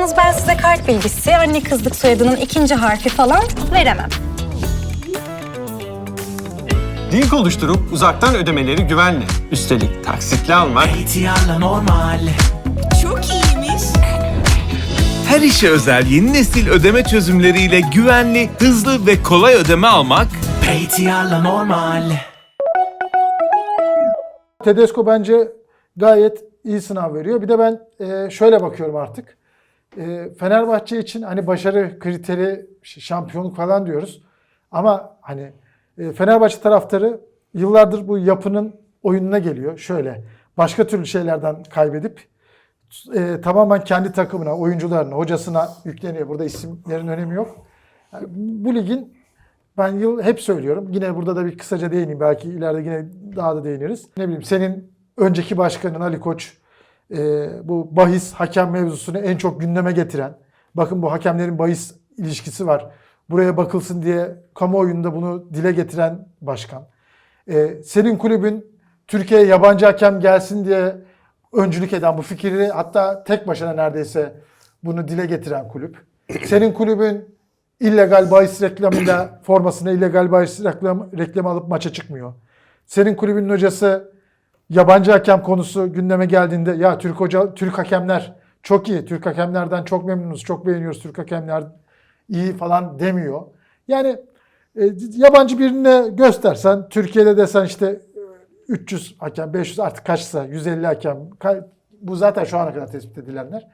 Yalnız ben size kart bilgisi, anne kızlık soyadının ikinci harfi falan veremem. Link oluşturup uzaktan ödemeleri güvenle. Üstelik taksitli almak ATR'la normal. Çok iyiymiş. Her işe özel yeni nesil ödeme çözümleriyle güvenli, hızlı ve kolay ödeme almak ATR'la normal. Tedesco bence gayet iyi sınav veriyor. Bir de ben e, şöyle bakıyorum artık. E, Fenerbahçe için hani başarı kriteri şampiyonluk falan diyoruz. Ama hani e, Fenerbahçe taraftarı yıllardır bu yapının oyununa geliyor. Şöyle başka türlü şeylerden kaybedip e, tamamen kendi takımına, oyuncularına, hocasına yükleniyor. Burada isimlerin önemi yok. Yani bu ligin ben yıl hep söylüyorum. Yine burada da bir kısaca değineyim. Belki ileride yine daha da değiniriz. Ne bileyim senin önceki başkanın Ali Koç e, bu bahis hakem mevzusunu en çok gündeme getiren. Bakın bu hakemlerin bahis ilişkisi var. Buraya bakılsın diye kamuoyunda bunu dile getiren başkan. E, senin kulübün Türkiye'ye yabancı hakem gelsin diye öncülük eden bu fikri hatta tek başına neredeyse bunu dile getiren kulüp. Senin kulübün illegal bahis reklamında formasına illegal bahis reklam, reklamı alıp maça çıkmıyor. Senin kulübünün hocası yabancı hakem konusu gündeme geldiğinde ya Türk hoca Türk hakemler çok iyi. Türk hakemlerden çok memnunuz. Çok beğeniyoruz Türk hakemler iyi falan demiyor. Yani e, yabancı birine göstersen Türkiye'de desen işte e, 300 hakem, 500 artık kaçsa 150 hakem bu zaten şu ana kadar tespit edilenler.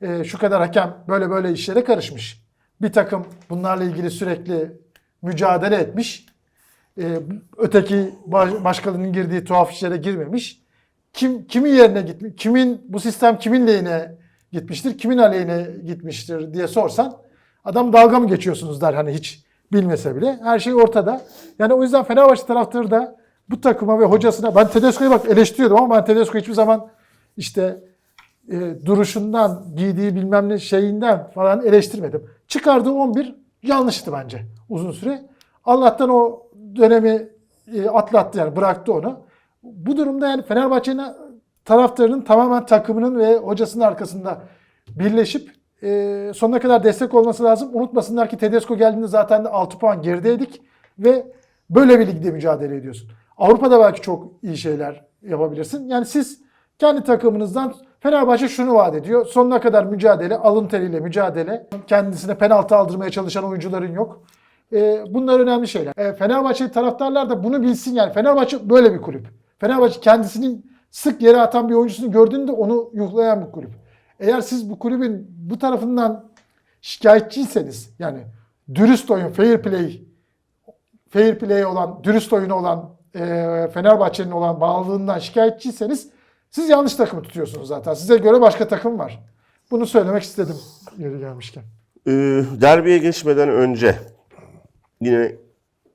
E, şu kadar hakem böyle böyle işlere karışmış. Bir takım bunlarla ilgili sürekli mücadele etmiş. E, öteki baş- başkalarının girdiği tuhaf işlere girmemiş. Kim kimin yerine gitmiş? Kimin bu sistem kimin lehine gitmiştir? Kimin aleyhine gitmiştir diye sorsan adam dalga mı geçiyorsunuz der hani hiç bilmese bile. Her şey ortada. Yani o yüzden Fenerbahçe taraftarı da bu takıma ve hocasına ben Tedesco'yu bak eleştiriyordum ama ben Tedesco hiçbir zaman işte e, duruşundan, giydiği bilmem ne şeyinden falan eleştirmedim. Çıkardığı 11 yanlıştı bence uzun süre. Allah'tan o dönemi e, atlattı yani bıraktı onu. Bu durumda yani Fenerbahçe'nin taraftarının tamamen takımının ve hocasının arkasında birleşip e, sonuna kadar destek olması lazım. Unutmasınlar ki Tedesco geldiğinde zaten de 6 puan gerideydik ve böyle bir ligde mücadele ediyorsun. Avrupa'da belki çok iyi şeyler yapabilirsin. Yani siz kendi takımınızdan Fenerbahçe şunu vaat ediyor. Sonuna kadar mücadele, alın teriyle mücadele. Kendisine penaltı aldırmaya çalışan oyuncuların yok. Ee, bunlar önemli şeyler. Ee, Fenerbahçe taraftarlar da bunu bilsin yani. Fenerbahçe böyle bir kulüp. Fenerbahçe kendisinin sık yere atan bir oyuncusunu gördüğünde onu yuhlayan bir kulüp. Eğer siz bu kulübün bu tarafından şikayetçiyseniz yani dürüst oyun, fair play, fair play olan, dürüst oyunu olan e, Fenerbahçe'nin olan bağlılığından şikayetçiyseniz siz yanlış takımı tutuyorsunuz zaten. Size göre başka takım var. Bunu söylemek istedim yeri gelmişken. Ee, derbiye geçmeden önce yine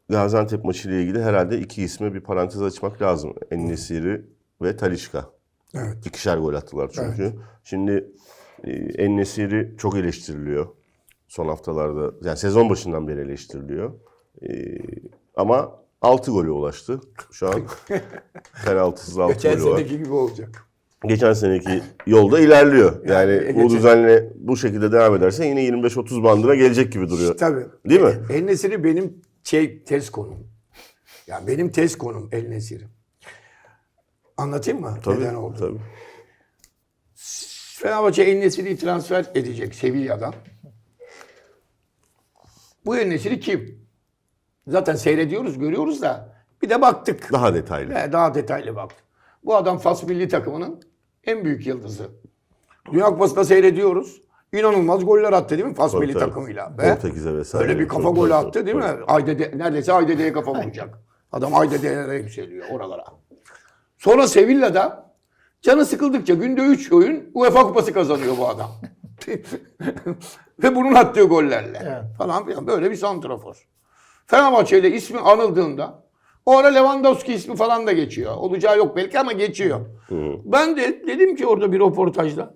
Gaziantep maçı ile ilgili herhalde iki isme bir parantez açmak lazım. Ennesiri ve Talişka. Evet. İkişer gol attılar çünkü. Şimdi e, Ennesiri çok eleştiriliyor son haftalarda. Yani sezon başından beri eleştiriliyor. E, ama 6 gole ulaştı. Şu an penaltısız 6 Geçen golü var seneki gibi olacak. Geçen seneki yolda ilerliyor. Yani, Yani bu geçen- düzenle bu şekilde devam ederse yine 25-30 bandına gelecek gibi duruyor. Tabii. Değil mi? El Nesiri benim şey tez konum. Ya benim tez konum El Nesiri. Anlatayım mı? Tabii, Neden oldu? tabii. Fenerbahçe El Nesiri'yi transfer edecek Sevilla'dan. Bu El Nesiri kim? Zaten seyrediyoruz, görüyoruz da bir de baktık. Daha detaylı. Ve daha detaylı baktık. Bu adam Fas milli takımının en büyük yıldızı. Dünya Kupası'nda seyrediyoruz. İnanılmaz goller attı değil mi Fas Tabii, milli tabii. takımıyla? Ve Portekiz'e vesaire. Böyle bir kafa golü attı değil mi? Aydede, neredeyse Aydede'ye kafa vuracak. Adam Aydede'lere yükseliyor oralara. Sonra Sevilla'da canı sıkıldıkça günde 3 oyun UEFA kupası kazanıyor bu adam. Ve bunun attığı gollerle. Evet. Falan filan böyle bir santrafor. Fenerbahçe ile ismi anıldığında o ara Lewandowski ismi falan da geçiyor. Olacağı yok belki ama geçiyor. Ben de dedim ki orada bir röportajda.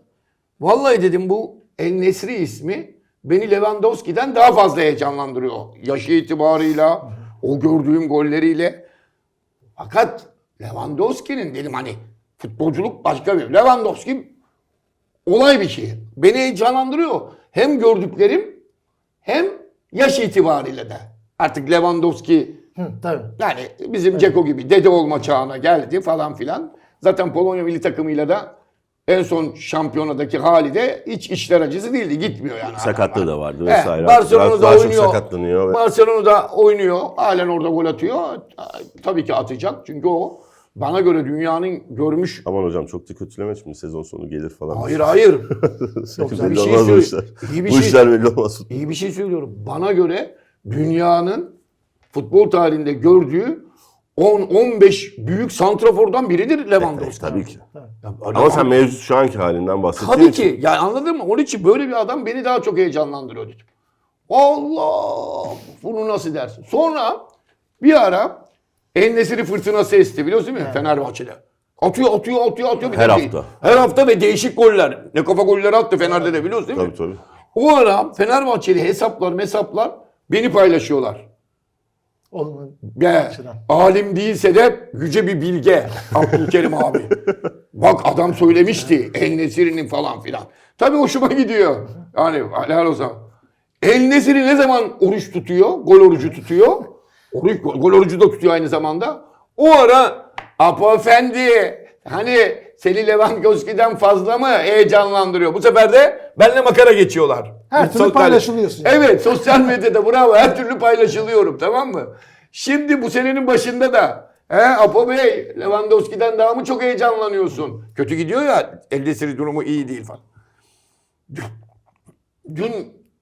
Vallahi dedim bu El Nesri ismi beni Lewandowski'den daha fazla heyecanlandırıyor. Yaşı itibarıyla, o gördüğüm golleriyle. Fakat Lewandowski'nin dedim hani futbolculuk başka bir. Lewandowski olay bir şey. Beni heyecanlandırıyor. Hem gördüklerim hem yaş itibariyle de. Artık Lewandowski Hı, tabii. yani bizim Ceko gibi dede olma çağına geldi falan filan. Zaten Polonya milli takımıyla da en son şampiyonadaki hali de hiç işler acısı değildi. Gitmiyor yani. Sakatlığı da vardı vesaire. Barcelona'da Daha çok oynuyor. sakatlanıyor ve- Barcelona'da oynuyor. Halen orada gol atıyor. Tabii ki atacak. Çünkü o bana göre dünyanın görmüş Aman hocam çok da kötüleme şimdi sezon sonu gelir falan. Hayır hayır. belli bir şey olmaz bu işler. iyi bir bu şey- işler belli olmaz. İyi bir şey söylüyorum. Bana göre dünyanın futbol tarihinde gördüğü 10-15 büyük santrafordan biridir Lewandowski. Tabii ki. Ya, Ama sen mevcut şu anki halinden bahsettiğin Tabii için- ki. Yani anladın mı? Onun için böyle bir adam beni daha çok heyecanlandırıyor dedim. Allah! Bunu nasıl dersin? Sonra bir ara Ennesiri fırtınası esti biliyorsun değil mi? Fenerbahçe'de. Atıyor, atıyor, atıyor, atıyor. Bir Her de hafta. Her hafta ve değişik goller. Ne kafa golleri attı Fener'de de biliyorsun değil mi? Tabii tabii. O ara Fenerbahçeli hesaplar mesaplar beni paylaşıyorlar. Onun Be, Açıdan. alim değilse de yüce bir bilge Abdülkerim abi. Bak adam söylemişti El Nesiri'nin falan filan. Tabii hoşuma gidiyor. Yani helal olsun. El Nesiri ne zaman oruç tutuyor? Gol orucu tutuyor. Oruç, gol orucu da tutuyor aynı zamanda. O ara Apo Efendi hani seni Lewandowski'den fazla mı heyecanlandırıyor? Bu sefer de benimle makara geçiyorlar. Her türlü Sosyal- paylaşılıyorsun yani. Evet sosyal medyada bravo her türlü paylaşılıyorum tamam mı? Şimdi bu senenin başında da he, Apo Bey Lewandowski'den daha mı çok heyecanlanıyorsun? Kötü gidiyor ya Eldesiri durumu iyi değil falan. Dün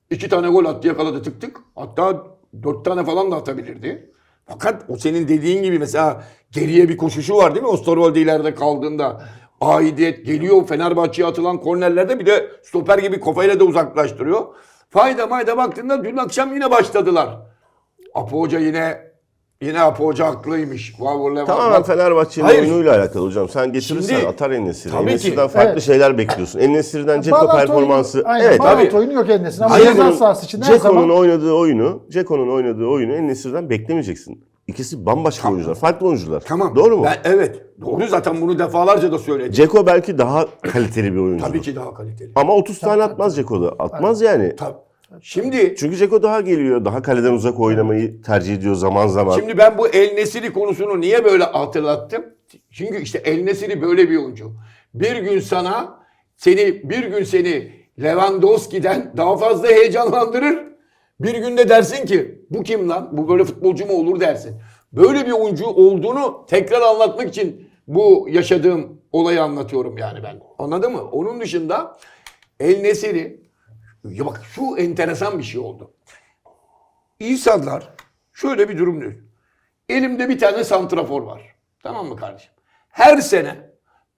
iki tane gol attı yakaladı tık tık. Hatta dört tane falan da atabilirdi. Fakat o senin dediğin gibi mesela geriye bir koşuşu var değil mi? Osterwolde ileride kaldığında aidiyet geliyor Fenerbahçe'ye atılan kornerlerde bir de stoper gibi kafayla da uzaklaştırıyor. Fayda mayda baktığında dün akşam yine başladılar. Apo Hoca yine yine Apo Hoca haklıymış. Tamamen Fenerbahçe'nin Hayır. oyunuyla alakalı hocam. Sen getirirsen Şimdi- atar Enesiri. Enesiri'den farklı Evet. şeyler bekliyorsun. Enesiri'den Ceko performansı. Oyunu, aynen, evet tabii. oyunu yok Enes'in ama Ceko'nun sahası için her Ceko'nun oynadığı oyunu, Ceko'nun oynadığı oyunu Enesiri'den beklemeyeceksin. İkisi bambaşka oyuncular, farklı oyuncular. Tamam. Doğru mu? Ben, evet. Doğru zaten bunu defalarca da söyledim. Ceko belki daha kaliteli bir oyuncu. Tabii ki daha kaliteli. Ama 30 tane atmaz Ceko'da. Atmaz yani. Tabii. Şimdi Çünkü Ceko daha geliyor. Daha kaleden uzak oynamayı tercih ediyor zaman zaman. Şimdi ben bu El Nesiri konusunu niye böyle hatırlattım? Çünkü işte El Nesiri böyle bir oyuncu. Bir gün sana seni bir gün seni Lewandowski'den daha fazla heyecanlandırır. Bir günde dersin ki bu kim lan? Bu böyle futbolcu mu olur dersin. Böyle bir oyuncu olduğunu tekrar anlatmak için bu yaşadığım olayı anlatıyorum yani ben. Anladın mı? Onun dışında El Nesiri ya bak şu enteresan bir şey oldu. İnsanlar şöyle bir durum düşün. Elimde bir tane santrafor var. Tamam mı kardeşim? Her sene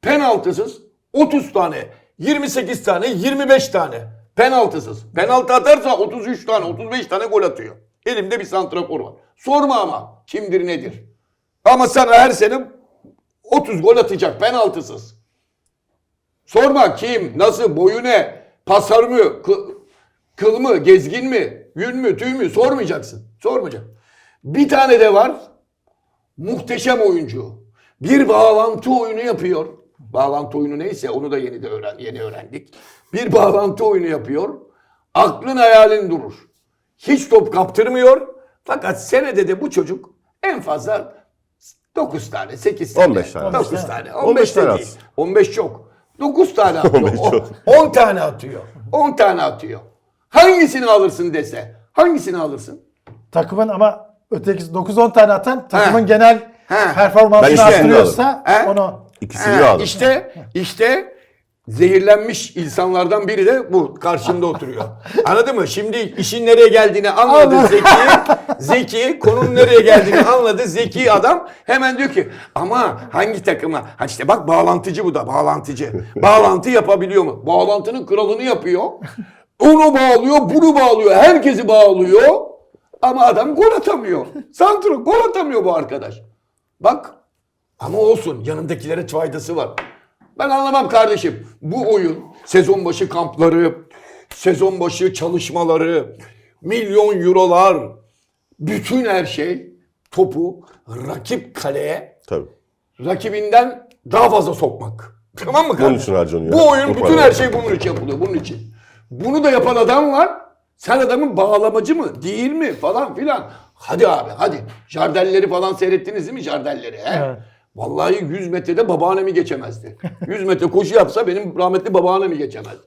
penaltısız 30 tane, 28 tane, 25 tane penaltısız. Penaltı atarsa 33 tane, 35 tane gol atıyor. Elimde bir santrafor var. Sorma ama kimdir nedir. Ama sana her sene 30 gol atacak penaltısız. Sorma kim, nasıl, boyu ne, pasar mı, kı- kıl mı, gezgin mi, yün mü, tüy mü sormayacaksın. Sormayacak. Bir tane de var. Muhteşem oyuncu. Bir bağlantı oyunu yapıyor. Bağlantı oyunu neyse onu da yeni de öğren yeni öğrendik. Bir bağlantı oyunu yapıyor. Aklın hayalin durur. Hiç top kaptırmıyor. Fakat senede de bu çocuk en fazla 9 tane, 8 tane. 15 tane. 9 tane. 15 15 de tane değil. atsın. 15 çok. 9 tane atıyor. 15 çok. 10 tane atıyor. 10 tane atıyor. Hangisini alırsın dese? Hangisini alırsın? takımın ama ötekisi 9-10 tane atan takımın He. genel He. Ben performansını ikisini arttırıyorsa He. onu İkisini de aldım. İşte, işte zehirlenmiş insanlardan biri de bu karşımda oturuyor. Anladın mı? Şimdi işin nereye geldiğini anladı Zeki. Zeki konunun nereye geldiğini anladı. Zeki adam hemen diyor ki ama hangi takıma? Ha işte bak bağlantıcı bu da bağlantıcı. Bağlantı yapabiliyor mu? Bağlantının kralını yapıyor. Onu bağlıyor, bunu bağlıyor, herkesi bağlıyor. Ama adam gol atamıyor. Santro gol atamıyor bu arkadaş. Bak ama olsun yanındakilere faydası var. Ben anlamam kardeşim. Bu oyun sezon başı kampları, sezon başı çalışmaları, milyon eurolar, bütün her şey topu rakip kaleye Tabii. rakibinden daha fazla sokmak. Tamam mı kardeşim? Bunun için. Bu oyun bütün her şey bunun için yapılıyor. Bunun için. Bunu da yapan adam var. Sen adamın bağlamacı mı? Değil mi? Falan filan. Hadi abi hadi. Jardelleri falan seyrettiniz değil mi Jardelleri? He? Evet. Vallahi 100 metrede babaannemi geçemezdi. 100 metre koşu yapsa benim rahmetli babaannemi geçemezdi.